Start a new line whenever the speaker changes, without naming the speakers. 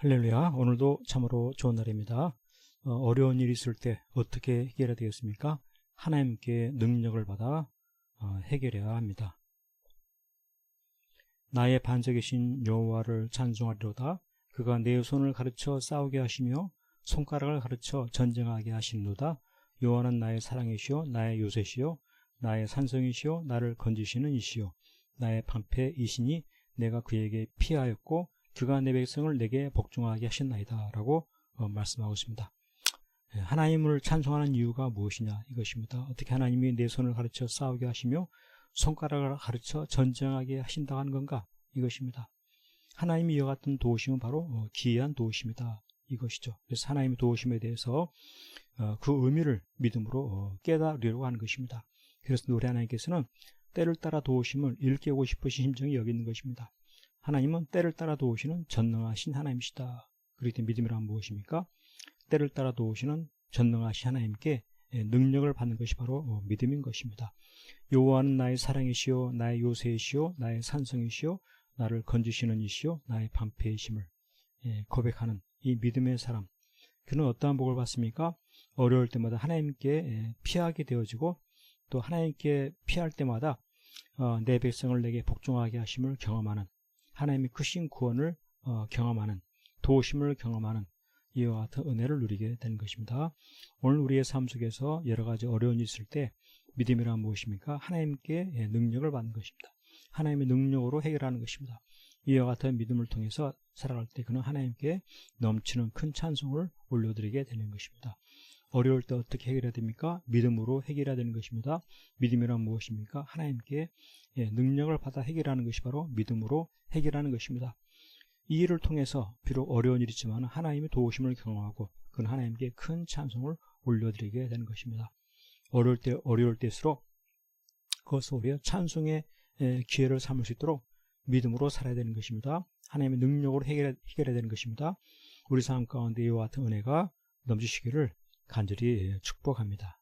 할렐루야. 오늘도 참으로 좋은 날입니다. 어, 려운 일이 있을 때 어떻게 해결해야 되겠습니까? 하나님께 능력을 받아 어, 해결해야 합니다. 나의 반석이신 여호와를 찬송하리로다. 그가 내 손을 가르쳐 싸우게 하시며 손가락을 가르쳐 전쟁하게 하시는도다. 여호와는 나의 사랑이시요 나의 요새시요 나의 산성이시요 나를 건지시는 이시요 나의 방패이시니 내가 그에게 피하였고 그가 내 백성을 내게 복종하게 하셨나이다 라고 어, 말씀하고 있습니다. 예, 하나님을 찬송하는 이유가 무엇이냐 이것입니다. 어떻게 하나님이 내 손을 가르쳐 싸우게 하시며 손가락을 가르쳐 전쟁하게 하신다 하는 건가 이것입니다. 하나님이 이와 같은 도우심은 바로 어, 기이한 도우심이다 이것이죠. 그래서 하나님의 도우심에 대해서 어, 그 의미를 믿음으로 어, 깨달으려고 하는 것입니다. 그래서 노래 하나님께서는 때를 따라 도우심을 일깨우고 싶으신 심정이 여기 있는 것입니다. 하나님은 때를 따라 도우시는 전능하신 하나님이시다. 그렇기 때문에 믿음이란 무엇입니까? 때를 따라 도우시는 전능하신 하나님께 예, 능력을 받는 것이 바로 어, 믿음인 것입니다. 여호와는 나의 사랑이시요 나의 요새이시요 나의 산성이시요 나를 건지시는 이시요 나의 방패이심을 예, 고백하는 이 믿음의 사람 그는 어떠한 복을 받습니까? 어려울 때마다 하나님께 예, 피하게 되어지고 또 하나님께 피할 때마다 어, 내 백성을 내게 복종하게 하심을 경험하는 하나님의 크신 구원을 어, 경험하는 도우심을 경험하는 이와 같은 은혜를 누리게 되는 것입니다. 오늘 우리의 삶 속에서 여러 가지 어려운 일이 있을 때 믿음이란 무엇입니까? 하나님께 예, 능력을 받는 것입니다. 하나님의 능력으로 해결하는 것입니다. 이와 같은 믿음을 통해서 살아갈 때 그는 하나님께 넘치는 큰 찬송을 올려드리게 되는 것입니다. 어려울 때 어떻게 해결해야 됩니까? 믿음으로 해결해야 되는 것입니다. 믿음이란 무엇입니까? 하나님께 예, 능력을 받아 해결하는 것이 바로 믿음으로 해결하는 것입니다. 이 일을 통해서 비록 어려운 일이지만 하나님의 도우심을 경험하고 그는 하나님께 큰 찬송을 올려드리게 되는 것입니다. 어려울 때 어려울 때일수록 그것을 우리가 찬송의 예, 기회를 삼을 수 있도록 믿음으로 살아야 되는 것입니다. 하나님의 능력으로 해결해, 해결해야 되는 것입니다. 우리 삶 가운데 이와 같은 은혜가 넘치시기를 간절히 축복합니다.